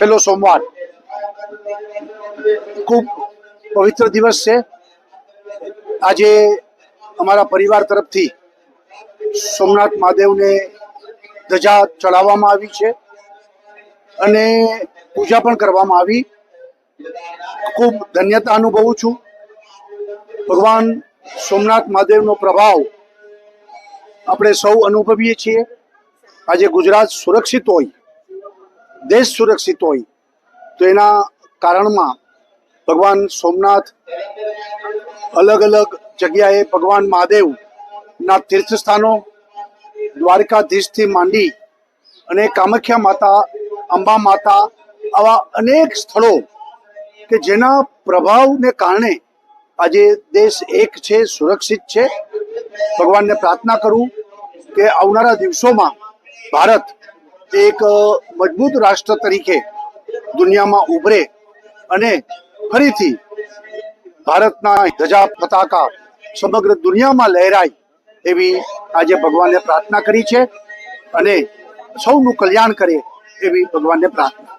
છેલ્લો સોમવાર. ખૂબ પવિત્ર દિવસ છે. આજે અમારા પરિવાર તરફથી સોમનાથ મહાદેવને ધજા ચડાવવામાં આવી છે અને પૂજા પણ કરવામાં આવી. ખૂબ ધન્યતા અનુભવું છું. ભગવાન સોમનાથ મહાદેવનો પ્રભાવ આપણે સૌ અનુભવીએ છીએ. આજે ગુજરાત સુરક્ષિત હોય. દેશ સુરક્ષિત હોય, તો એના કારણમાં ભગવાન સોમનાથ અલગ અલગ જગ્યાએ ભગવાન મહાદેવના તીર્થ સ્થાનો દ્વારકાધીશથી માંડી અને કામાખ્યા માતા, અંબા માતા આવા અનેક સ્થળો કે જેના પ્રભાવને કારણે આજે દેશ એક છે, સુરક્ષિત છે. ભગવાનને પ્રાર્થના કરું કે આવનારા દિવસોમાં ભારત એક મજબૂત રાષ્ટ્ર તરીકે દુનિયામાં ઉભરે અને ફરીથી ભારતના ધજા પતાકા સમગ્ર દુનિયામાં લહેરાય એવી આજે ભગવાનને પ્રાર્થના કરી છે અને સૌનું કલ્યાણ કરે એવી ભગવાનને પ્રાર્થના